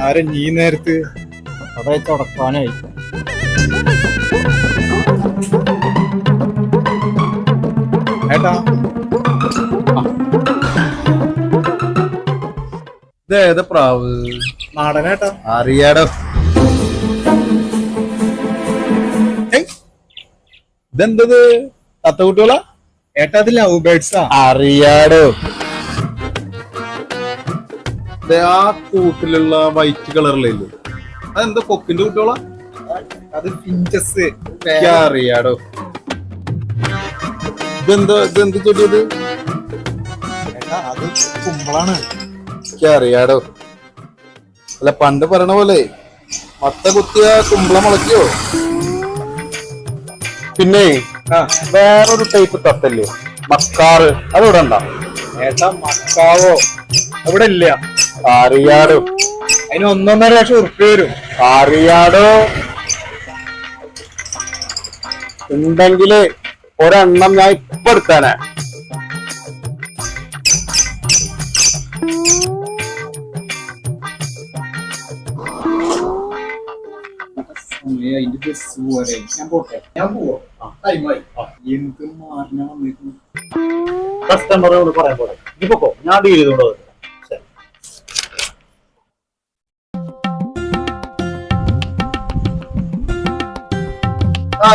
ആരെ നീ നേരത്ത്? അവിടെ തുടക്കാനായി ഏട്ടാ. ഇത് ഏതാ പ്രാവ്? നാടനേട്ടാ. അറിയാടോ. ഇതെന്തത്? തത്ത കുട്ടികളാ? ഏട്ടാ അത് ലവ് ബേർഡ്സാ അറിയാടോ. ആ കൂട്ടിലുള്ള വൈറ്റ് കളറിലേ അതെന്താ കൊക്കിന്റെ കുട്ടികളാ? അത് പിഞ്ചസ് എനിക്ക് അറിയാടോ ഇതെന്താ ഇതെന്ത് ചെടിയത്? അത് കുമ്പളാണ്. അറിയാടോ അല്ല പണ്ട് പറയണ പോലെ മത്ത കുത്തിയ കുമ്പള മുളയ്ക്കോ? പിന്നെ വേറൊരു ടൈപ്പ് തത്തല്ലേ? മക്കാറ്. അതിവിടെ ഉണ്ടോ? ഏട്ടാ മക്കാവോ? അവിടെ ഇല്ല. അറിയാടോ. അതിന് ഒന്നൊന്നര ലക്ഷം ഉറുപ്പ്യ വരും. അറിയാടോ. ഉണ്ടെങ്കിൽ ഒരെണ്ണം ഞാൻ ഇപ്പൊ എടുത്താനെ അതിന്റെ ബസ് പോലെ ഞാൻ പോട്ടെ. ഞാൻ പോവാ. ടൈമായി എന്ത് മാറിന വന്നിരിക്കുന്നു കസ്റ്റമറോട് പറയാൻ പോലെ നീ പൊക്കോ. ഞാൻ ഡീൽ ചെയ്തോണ്ട് ആ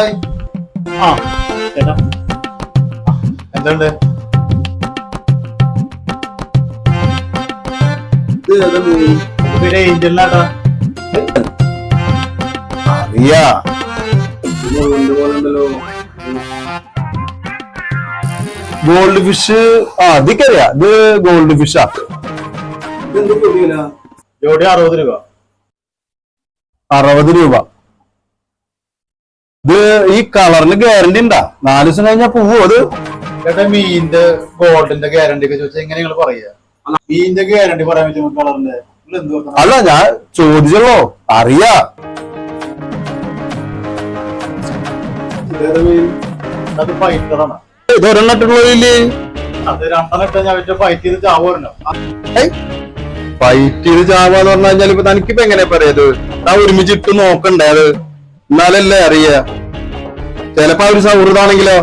ചേട്ടാ. എന്തുണ്ട്? അറിയാ. ഗോൾഡ് ഫിഷ് ആ ഇതിക്കറിയാ ഇത് ഗോൾഡ് ഫിഷാ ജോഡി അറുപത് രൂപ. അറുപത് രൂപ. ഇത് ഈ കളറിന് ഗ്യാരണ്ടി ഉണ്ടാ? നാല് ദിവസം കഴിഞ്ഞാ പോവും അത്? ചേട്ടാ മീനിന്റെ ഗോൾഡിന്റെ ഗ്യാരണ്ടി ഒക്കെ ചോദിച്ചാൽ എങ്ങനെ നിങ്ങൾ പറയാ? മീനിന്റെ ഗ്യാരണ്ടി പറയാൻ പറ്റുമോ കളറിന്റെ? അല്ല ഞാൻ ചോദിച്ചല്ലോ അറിയാ. അത് ഫൈറ്ററാണ് ഇത് ഒരെണ്ണിട്ടുള്ളതില്ലേ അത് രണ്ടെണ്ണം ഇട്ടാ ഞാൻ ഫൈറ്റ് ചെയ്ത് ചാവുമല്ലോ ഫൈറ്റ് ചെയ്ത് ചാവാന്ന് പറഞ്ഞു കഴിഞ്ഞാൽ ഇപ്പൊ തനിക്കിപ്പോ എങ്ങനെ പറയത് ഞാൻ ഒരുമിച്ച് ഇട്ട് നോക്കണ്ടേ അത്? എന്നാലല്ലേ അറിയാ? ചിലപ്പോ ഒരു സൗഹൃദാണെങ്കിലോ?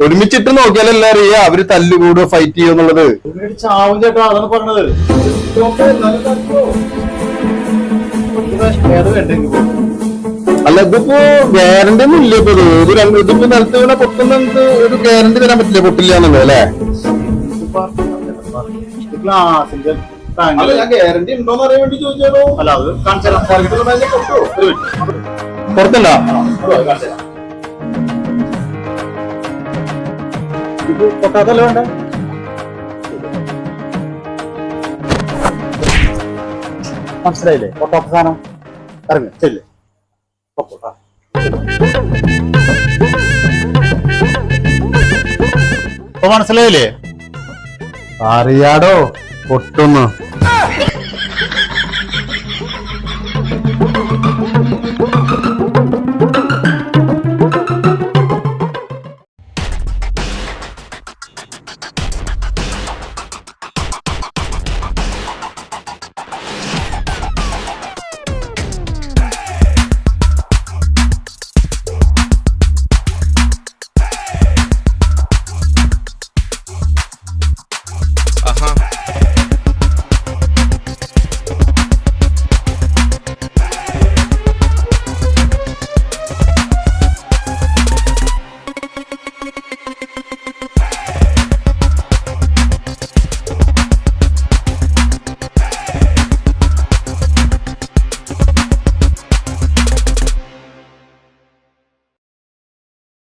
ഒരുമിച്ചിട്ട് നോക്കിയാലല്ലേ അറിയാ? അവർ തല്ലുകൂടോ ഫൈറ്റ് ചെയ്യുന്നുള്ളത് ചാവും ചേട്ടാ അതാണ് പറഞ്ഞത്. അല്ല ഇതിപ്പോ ഗ്യാരണ്ടി ഒന്നും ഇല്ല ഇപ്പൊ ഇത്. ഇതിപ്പോ നിലത്ത് വീണ പൊട്ടുന്ന ഒരു ഗ്യാരണ്ടി തരാൻ പറ്റില്ല പൊട്ടില്ല എന്നുള്ളത് അല്ലേ? ഇത് ഗ്ലാസിന്റെ ടാങ്ക് ഗ്യാരണ്ടി ഉണ്ടോന്ന് അറിയാൻ വേണ്ടി ചോദിച്ചാലോ അല്ല അത് കാണിച്ചു തരാം. ഒരു മിനിറ്റ്. പുറത്തല്ല അത് കാണിച്ചു തരാം. ഇത് പൊട്ടാത്തല്ല വേണ്ടേ? മനസ്സിലായില്ലേ? പൊട്ടാത്ത സാധനം. ഇറങ്ങി. ചെല്ലേ പൊക്കോട്ടാ ഇപ്പൊ മനസ്സിലായില്ലേ? അറിയാടോ പൊട്ടുന്നു